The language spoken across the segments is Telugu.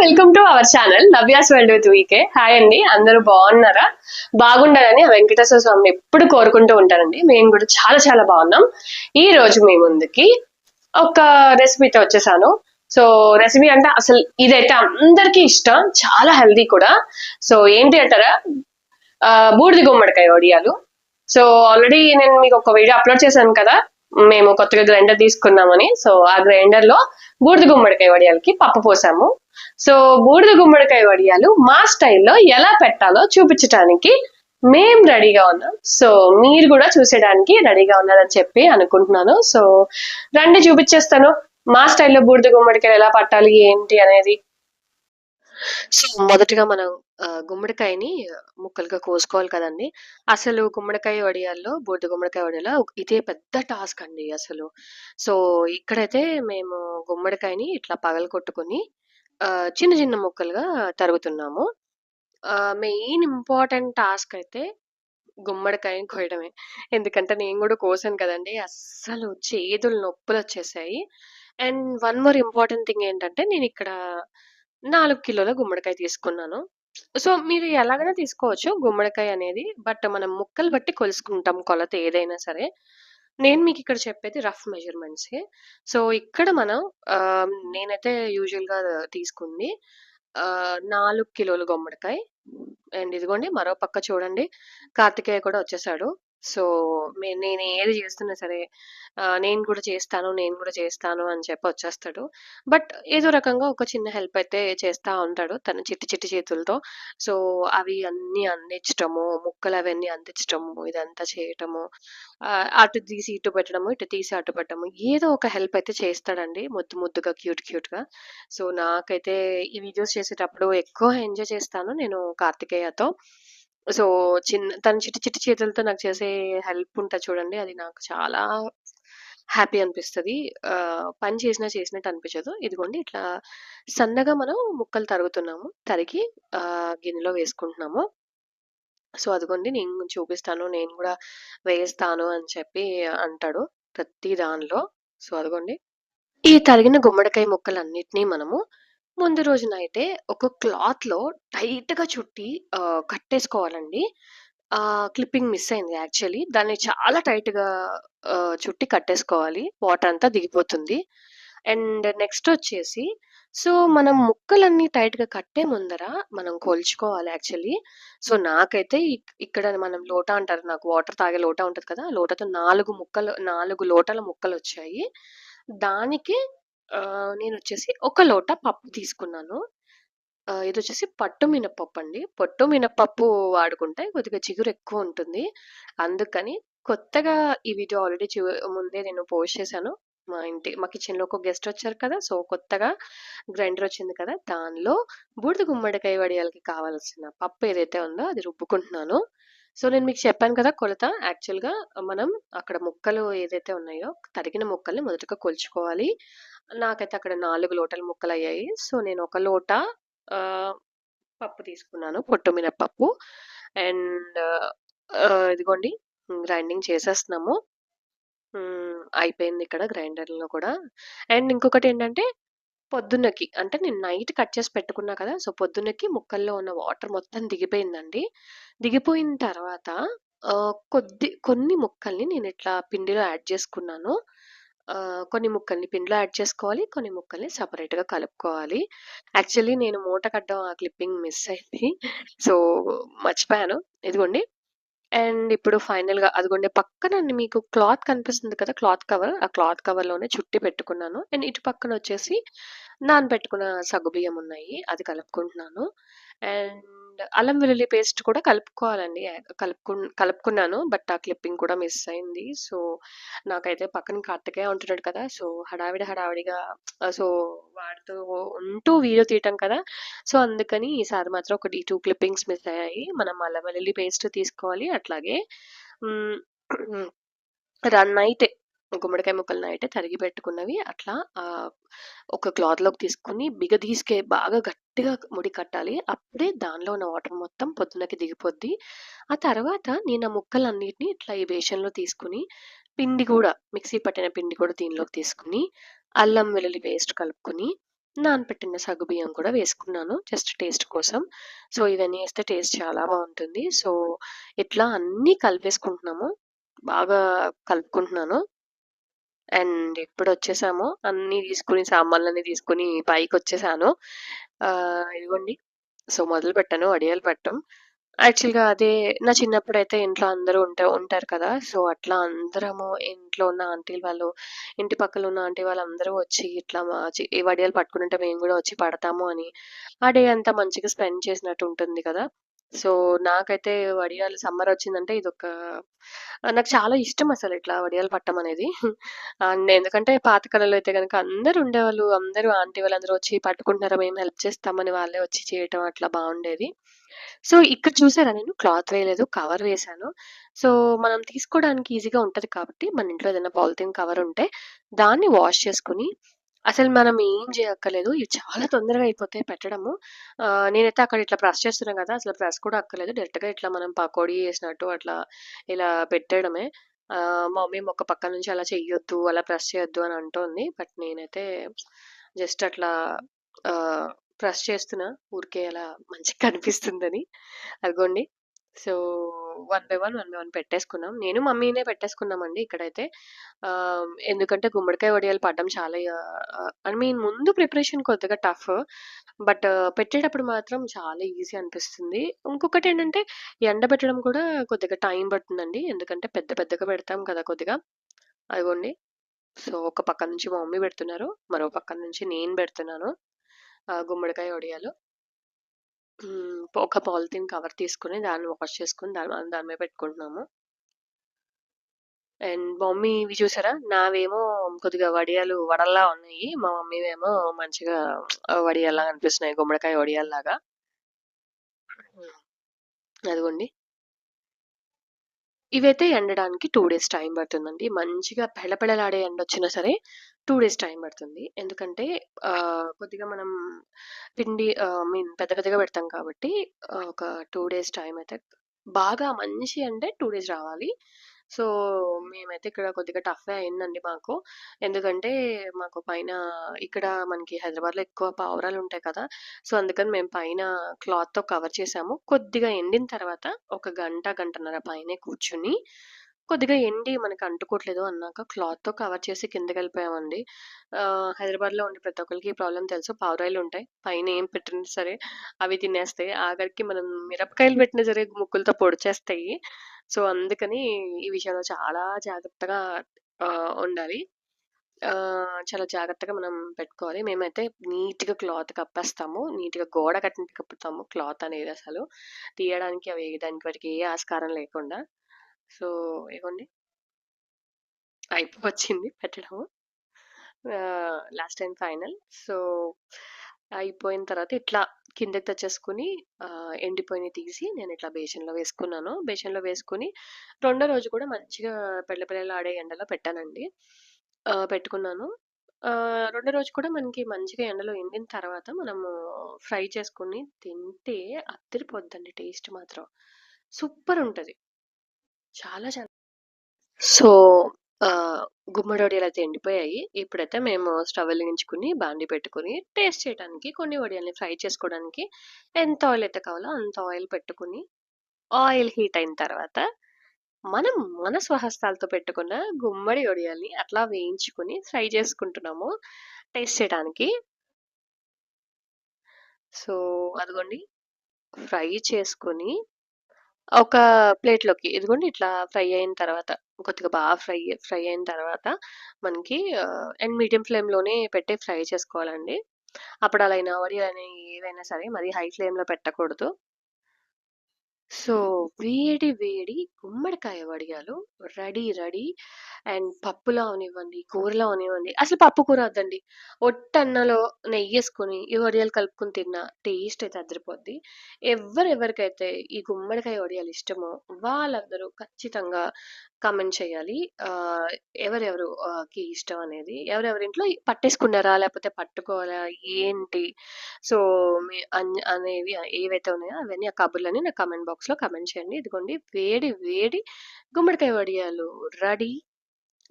Welcome to our channel Navya's world with VK. Hi అండి అందరూ బాగున్నారా? బాగుండాలని వెంకటేశ్వర స్వామి ఎప్పుడు కోరుకుంటూ ఉంటారండి మేము కూడా చాలా చాలా బాగున్నాం. ఈ రోజు మీ ముందుకి ఒక రెసిపీతో వచ్చేసాను. సో రెసిపీ అంటే అసలు ఇదైతే అందరికీ ఇష్టం చాలా హెల్దీ కూడా. సో ఏంటి అంటారా? బూడిది బూడిద గుమ్మడికాయ వడియాలు. సో ఆల్రెడీ నేను మీకు ఒక వీడియో అప్లోడ్ చేశాను కదా? మేము కొత్తగా గ్రైండర్ తీసుకున్నామని. సో ఆ గ్రైండర్లో బూడిద గుమ్మడికాయ వడియాలకి పప్పు పోసాము. సో బూడిద గుమ్మడికాయ వడియాలు మా స్టైల్లో ఎలా పెట్టాలో చూపించడానికి మేం రెడీగా ఉన్నాం. సో మీరు కూడా చూసేయడానికి రెడీగా ఉన్నారని చెప్పి అనుకుంటున్నాను. సో రండి చూపించేస్తాను. మా స్టైల్లో బూడిద గుమ్మడికాయ ఎలా పట్టాలి ఏంటి అనేది. సో మొదటగా మనం గుమ్మడికాయని ముక్కలుగా కోసుకోవాలి కదండి. అసలు గుమ్మడికాయ వడియాల్లో బూడిద గుమ్మడికాయ వడియాలో ఇదే పెద్ద టాస్క్ అండి అసలు. సో ఇక్కడైతే మేము గుమ్మడికాయని ఇట్లా పగలగొట్టుకొని ఆ, చిన్న చిన్న ముక్కలుగా తరుగుతున్నాము. మెయిన్ ఇంపార్టెంట్ టాస్క్ అయితే గుమ్మడికాయని కోయడమే. ఎందుకంటే నేను కూడా కోసాను కదండి అస్సలు చేతులు నొప్పులు వచ్చేసాయి. And one more important thing ఏంటంటే నేను ఇక్కడ నాలుగు కిలోల గుమ్మడికాయ తీసుకున్నాను. సో మీరు ఎలాగైనా తీసుకోవచ్చు గుమ్మడికాయ అనేది బట్ మనం ముక్కలు బట్టి కొలుసుకుంటాం కొలత ఏదైనా సరే. నేను మీకు ఇక్కడ చెప్పేది రఫ్ మెజర్మెంట్స్. సో ఇక్కడ మనం నేనైతే యూజువల్గా తీసుకుంది ఆ, నాలుగు కిలోలు గుమ్మడికాయ. అండ్ ఇదిగోండి మరో పక్క చూడండి కార్తికేయ కూడా వచ్చేసాడు. సో మే- నేను ఏది చేస్తున్నా సరే నేను కూడా చేస్తాను నేను కూడా చేస్తాను అని చెప్పి వచ్చేస్తాడు. బట్ ఏదో రకంగా ఒక చిన్న హెల్ప్ అయితే చేస్తూ ఉంటాడు తన చిట్టి చిట్టి చేతులతో. సో అవి అన్నీ అందించటము ముక్కలు అవన్నీ అందించటము ఇదంతా చేయటము అటు తీసి ఇటు పెట్టడము ఇటు తీసి అటు పెట్టడము ఏదో ఒక హెల్ప్ అయితే చేస్తాడండి ముద్దు ముద్దుగా క్యూట్ క్యూట్గా. సో నాకైతే ఈ వీడియోస్ చేసేటప్పుడు ఎక్కువ ఎంజాయ్ చేస్తాను నేను కార్తికేయతో. సో చిన్న తన చిట్టి చిట్టి చేతులతో నాకు చేసే హెల్ప్ ఉంటుంది చూడండి అది నాకు చాలా హ్యాపీ అనిపిస్తది. ఆహ్, పని చేసినా చేసినట్టు అనిపించదు. ఇదిగోండి ఇట్లా సన్నగా మనం ముక్కలు తరుగుతున్నాము. తరిగి ఆహ్, గిన్నెలో వేసుకుంటున్నాము. సో, అదిగోండి నేను చూపిస్తాను. నేను గూడా వేస్తాను అని చెప్పి అంటాడు ప్రతి దానిలో. సో, అదిగోండి. ఈ తరిగిన గుమ్మడికాయ ముక్కలన్నిటిని మనము ముందు రోజునైతే ఒక క్లాత్‌లో టైట్‌గా చుట్టి కట్టేసుకోవాలండి. క్లిప్పింగ్ మిస్ అయింది యాక్చువల్లీ. దాన్ని చాలా టైట్‌గా చుట్టి కట్టేసుకోవాలి. వాటర్ అంతా దిగిపోతుంది. అండ్ నెక్స్ట్ వచ్చేసి సో, మనం ముక్కలన్నీ టైట్‌గా కట్టే ముందర మనం కొలుచుకోవాలి యాక్చువల్లీ. సో, నాకైతే ఇక్కడ మనం లోటా అంటారు. నాకు వాటర్ తాగే లోటా ఉంటుంది కదా! లోటతో లోటాతో 4 ముక్కలు 4 లోటాల ముక్కలొచ్చాయి. దానికి నేను వచ్చేసి ఒక లోట పప్పు తీసుకున్నాను. ఇది వచ్చేసి పట్టు మినపప్పు అండి పట్టు మినపప్పు వాడుకుంటే కొద్దిగా చిగురు ఎక్కువ ఉంటుంది అందుకని కొత్తగా ఈ వీడియో ఆల్రెడీ ముందే నేను పోస్ట్ చేశాను. మా ఇంటి మా కిచెన్లో ఒక గెస్ట్ వచ్చారు కదా! సో, కొత్తగా గ్రైండర్ వచ్చింది కదా! దానిలో బూడిద గుమ్మడికాయ వడియాలకి కావాల్సిన పప్పు ఏదైతే ఉందో అది రుబ్బుకుంటున్నాను. సో, నేను మీకు చెప్పాను కదా కొలత. యాక్చువల్‌గా మనం అక్కడ ముక్కలు ఏదైతే ఉన్నాయో తరిగిన ముక్కల్ని మొదటగా కొలుచుకోవాలి. నాకైతే అక్కడ నాలుగు లోటల ముక్కలు అయ్యాయి సో, నేను ఒక లోట పప్పు తీసుకున్నాను. పొట్టు మినప్పప్పు అండ్ ఇదిగోండి గ్రైండింగ్ చేసేస్తున్నాము. అయిపోయింది ఇక్కడ గ్రైండర్‌లో కూడా. అండ్ ఇంకొకటి ఏంటంటే పొద్దున్నకి అంటే నేను నైట్ కట్ చేసి పెట్టుకున్నా కదా! సో, పొద్దున్నకి ముక్కల్లో ఉన్న వాటర్ మొత్తం దిగిపోయిందండి. దిగిపోయిన తర్వాత కొద్ది కొన్ని ముక్కల్ని నేను ఇట్లా పిండిలో యాడ్ చేసుకున్నాను. కొన్ని ముక్కల్ని పిండిలో యాడ్ చేసుకోవాలి. కొన్ని ముక్కల్ని సపరేట్గా కలుపుకోవాలి. యాక్చువల్లీ నేను మూట కట్టడం ఆ క్లిప్పింగ్ మిస్ అయింది. సో, మర్చిపోయాను. ఇదిగోండి. అండ్ ఇప్పుడు ఫైనల్‌గా అదిగోండి పక్కన మీకు క్లాత్ కనిపిస్తుంది కదా! Cloth cover. ఆ క్లాత్ కవర్‌లోనే చుట్టి పెట్టుకున్నాను. అండ్ ఇటు పక్కన వచ్చేసి నానబెట్టుకున్న సగ్గుబియ్యం ఉన్నాయి. అది కలుపుకుంటున్నాను. అండ్ అల్లం వెల్లుల్లి పేస్ట్ కూడా కలుపుకోవాలండి. కలుపుకు కలుపుకున్నాను. బట్ ఆ క్లిప్పింగ్ కూడా మిస్ అయింది. సో, నాకైతే పక్కన కట్టగా ఉంటున్నాడు కదా! సో, హడావిడి హడావిడిగా సో, వాడుతూ ఉంటూ వీడియో తీయటం కదా! సో, అందుకని ఈసారి మాత్రం ఒక టూ క్లిప్పింగ్స్ మిస్ అయ్యాయి. మనం అల్లం వెల్లుల్లి పేస్ట్ తీసుకోవాలి. అట్లాగే రన్ అయితే గుమ్మడికాయ ముక్కలను అయితే తరిగి పెట్టుకున్నవి అట్లా ఒక క్లాత్‌లోకి తీసుకొని బిగదీసుకే బాగా గట్టిగా ముడి కట్టాలి. అప్పుడే దానిలో ఉన్న వాటర్ మొత్తం పొద్దునకి దిగిపోద్ది. ఆ తర్వాత నేను ఆ ముక్కలన్నిటిని ఇట్లా ఈ బేషన్‌లో తీసుకొని పిండి కూడా మిక్సీ పట్టిన పిండి కూడా దీనిలోకి తీసుకొని అల్లం వెల్లుల్లి పేస్ట్ కలుపుకొని నానపెట్టిన సగ్గుబియ్యం కూడా వేసుకున్నాను జస్ట్ టేస్ట్ కోసం. సో, ఇవన్నీ వేస్తే టేస్ట్ చాలా బాగుంటుంది సో, ఇట్లా అన్నీ కలిపేసుకుంటున్నాము. బాగా కలుపుకుంటున్నాను. అండ్ ఇప్పుడొచ్చేసాము. అన్నీ తీసుకుని సామాన్లన్నీ తీసుకొని పైకి వచ్చేసాను ఇదిగోండి. సో, మొదలు పెట్టాను వడియాలు పెట్టడం. యాక్చువల్‌గా అదే నా చిన్నప్పుడు అయితే ఇంట్లో అందరూ ఉంటే ఉంటారు కదా! సో, అట్లా అందరము ఇంట్లో ఉన్న ఆంటీలు వాళ్ళు, ఇంటి పక్కన ఉన్న ఆంటీ వాళ్ళందరూ వచ్చి ఇట్లా మా చి వడియాలు పట్టుకుంటే మేము కూడా వచ్చి పడతాము అని, ఆ డే అంతా మంచిగా స్పెండ్ చేసినట్టు ఉంటుంది కదా! సో, నాకైతే వడియాలు సమ్మర్ వచ్చిందంటే ఇదొక ఒక నాకు చాలా ఇష్టం అసలు ఇట్లా వడియాలు పట్టడం అనేది. అండ్ ఎందుకంటే పాత కాలంలో అయితే కనుక అందరూ ఉండేవాళ్ళు. అందరూ ఆంటీ వాళ్ళందరూ వచ్చి పట్టుకుంటున్నారా మేము హెల్ప్ చేస్తామని వాళ్ళే వచ్చి చేయటం అట్లా బాగుండేది సో, ఇక్కడ చూసారా నేను క్లాత్ వేయలేదు. కవర్ వేశాను. సో, మనం తీసుకోవడానికి ఈజీగా ఉంటుంది కాబట్టి మన ఇంట్లో ఏదైనా పాలిథిన్ కవర్ ఉంటే దాన్ని వాష్ చేసుకుని అసలు మనం ఏం చేయక్కర్లేదు. ఇవి చాలా తొందరగా అయిపోతాయి పెట్టడము. నేనైతే అక్కడ ఇట్లా ప్రెస్ చేస్తున్నా కదా! అసలు ప్రెస్ కూడా అక్కర్లేదు. డైరెక్ట్‌గా ఇట్లా మనం పకోడీ వేసినట్టు అట్లా ఇలా పెట్టడమే మమ్మీ ఒక పక్క నుంచి అలా చెయ్యొద్దు, అలా ప్రెస్ చేయొద్దు అని అంటోంది. బట్ నేనైతే జస్ట్ అట్లా ప్రెస్ చేస్తున్నా. ఊరికే అలా మంచిగా కనిపిస్తుందని. అదిగోండి. So, one by one, one by one పెట్టేసుకున్నాం. నేను, మమ్మీనే పెట్టేసుకున్నామండి ఇక్కడైతే. ఎందుకంటే గుమ్మడికాయ వడియాలు పడడం చాలా ఐ మీన్ ముందు ప్రిపరేషన్ కొద్దిగా టఫ్. బట్ పెట్టేటప్పుడు మాత్రం చాలా ఈజీ అనిపిస్తుంది. ఇంకొకటి ఏంటంటే ఎండ ఎండబెట్టడం కూడా కొద్దిగా టైం పడుతుందండి. ఎందుకంటే పెద్ద పెద్దగా పెడతాం కదా కొద్దిగా. అదిగోండి. సో, ఒక పక్క నుంచి మా మమ్మీ పెడుతున్నారు. మరో పక్క నుంచి నేను పెడుతున్నాను. గుమ్మడికాయ వడియాలు. ఒక పాలిథీన్ కవర్ తీసుకొని దాన్ని వాష్ చేసుకొని దాని దాని మీద పెట్టుకుంటున్నాము. అండ్ మా మమ్మీ ఇవి చూసారా? నావేమో కొద్దిగా వడియాలు వడల్లా ఉన్నాయి. మా మమ్మీవేమో మంచిగా వడియాల్లాగా అనిపిస్తున్నాయి. గుమ్మడికాయ వడియాల్లాగా. హ్మ్. అదిగోండి. ఇవైతే ఎండడానికి టూ డేస్ టైం పడుతుందండి. మంచిగా పెళపెళలాడే ఎండొచ్చినా సరే టూ డేస్ టైం పడుతుంది. ఎందుకంటే కొద్దిగా మనం పిండి మీన్ పెద్ద పెద్దగా పెడతాం కాబట్టి ఒక టూ డేస్ టైం అయితే బాగా మంచి ఎండే టూ డేస్ రావాలి. సో, మేమైతే ఇక్కడ కొద్దిగా టఫే అయిందండి మాకు. ఎందుకంటే మాకు పైన ఇక్కడ మనకి హైదరాబాద్‌లో ఎక్కువ పావురాలు ఉంటాయి కదా! సో, అందుకని మేము పైన క్లాత్‌తో కవర్ చేసాము. కొద్దిగా ఎండిన తర్వాత ఒక గంట, గంటన్నర పైనే కూర్చొని కొద్దిగా ఎండి మనకు అంటుకోవట్లేదు అన్నాక క్లాత్‌తో కవర్ చేసి కిందకెళ్ళిపోయామండి. వెళ్ళిపోయామండి హైదరాబాద్‌లో ఉండే ప్రతి ఒక్కరికి ఈ ప్రాబ్లం తెలుసు. పావురాయిలుంటాయి. పైన ఏం పెట్టినా సరే అవి తినేస్తాయి. ఆఖరికి మనం మిరపకాయలు పెట్టినా సరే ముక్కులతో పొడిచేస్తాయి. సో, అందుకని ఈ విషయంలో చాలా జాగ్రత్తగా ఉండాలి. చాలా జాగ్రత్తగా మనం పెట్టుకోవాలి. మేమైతే నీట్‌గా క్లాత్ కప్పేస్తాము. నీట్‌గా గోడ కట్టినట్టు కప్పుతాము క్లాత్ అనేది అసలు. తీయడానికి అవి దానికి వాటికి ఏ ఆస్కారం లేకుండా. సో, ఇవ్వండి అయిపోవచ్చింది పెట్టడము. Last and final. సో, అయిపోయిన తర్వాత ఇట్లా కిందకి తెచ్చేసుకొని ఎండిపోయినవి తీసి నేను ఇట్లా బేషన్‌లో వేసుకున్నాను. బేషన్‌లో వేసుకుని రెండో రోజు కూడా మంచిగా పెళపెళలాడే ఎండలో పెట్టానండి. పెట్టుకున్నాను. రెండో రోజు కూడా మనకి మంచిగా ఎండలో ఎండిన తర్వాత మనము ఫ్రై చేసుకొని తింటే అత్తిరిపోద్దండి టేస్ట్ మాత్రం. సూపర్ ఉంటుంది చాలా సో, గుమ్మడి గుమ్మడి వడియాలయితే ఎండిపోయాయి. ఇప్పుడైతే మేము స్టవ్ వెలిగించుకొని బాండీ పెట్టుకొని టేస్ట్ చేయడానికి కొన్ని వడియాల్ని ఫ్రై చేసుకోవడానికి ఎంత ఆయిల్ అయితే కావాలో అంత ఆయిల్ పెట్టుకొని, ఆయిల్ హీట్ అయిన తర్వాత మనం మన స్వహస్తాలతో పెట్టుకున్న గుమ్మడి వడియాల్ని అట్లా వేయించుకొని ఫ్రై చేసుకుంటున్నాము టేస్ట్ చేయడానికి. సో, అదిగోండి. ఫ్రై చేసుకొని ఒక ప్లేట్‌లోకి ఇదిగోండి ఇట్లా ఫ్రై అయిన తర్వాత కొద్దిగా బాగా ఫ్రై ఫ్రై అయిన తర్వాత మనకి ఆహ్, అండ్ మీడియం ఫ్లేమ్‌లోనే పెట్టి ఫ్రై చేసుకోవాలండి. అప్పడాలైనా, వడియాలైనా ఏవైనా సరే మరి హై ఫ్లేమ్‌లో పెట్టకూడదు. సో, వేడి వేడి గుమ్మడికాయ వడియాలు రెడీ రెడీ. అండ్ పప్పులో అవనివ్వండి, కూరలో అవనివ్వండి అసలు పప్పు కూర వద్దండి. వట్టన్నలో నెయ్యి వేసుకొని ఈ వడియాలు కలుపుకొని తిన్నా టేస్ట్ అయితే అదిరిపోద్ది. ఎవరెవరికైతే ఈ గుమ్మడికాయ వడియాలు ఇష్టమో వాళ్ళందరూ ఖచ్చితంగా కామెంట్ చేయాలి. ఎవరెవరు కి ఇష్టం అనేది. ఎవరెవరి ఇంట్లో పట్టేసుకున్నారా? లేకపోతే పట్టుకోవాలా? ఏంటి? సో, మీ అనేవి ఏవైతే ఉన్నాయో అవన్నీ ఆ కబుర్లని నా కామెంట్ బాక్స్‌లో కామెంట్ చేయండి. ఇదిగోండి వేడి వేడి గుమ్మడికాయ వడియాలు రెడీ.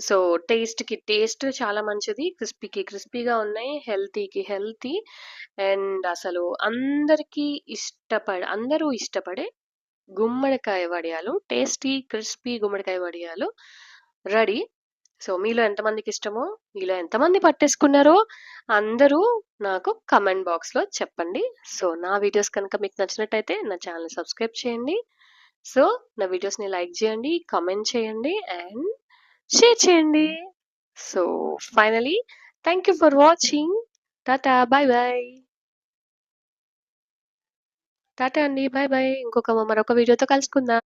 సో టేస్ట్‌కి టేస్ట్ చాలా మంచిది. క్రిస్పీకి క్రిస్పీగా ఉన్నాయి. హెల్తీకి హెల్తీ అండ్ అసలు అందరికీ ఇష్టపడ అందరూ ఇష్టపడే గుమ్మడికాయ వడియాలు. టేస్టీ, క్రిస్పీ గుమ్మడికాయ వడియాలు రెడీ. సో, మీలో ఎంతమందికి ఇష్టమో, మీలో ఎంతమంది పట్టేసుకున్నారో అందరూ నాకు కమెంట్ బాక్స్‌లో చెప్పండి. సో, నా వీడియోస్ కనుక మీకు నచ్చినట్టయితే నా ఛానెల్‌ని సబ్స్క్రైబ్ చేయండి. సో, నా వీడియోస్‌ని లైక్ చేయండి, కమెంట్ చేయండి అండ్ షేర్ చేయండి. So, finally thank you for watching. Tata! Bye bye. Tata అండి. Bye bye. ఇంకొక మరొక వీడియోతో కలుసుకుందాం.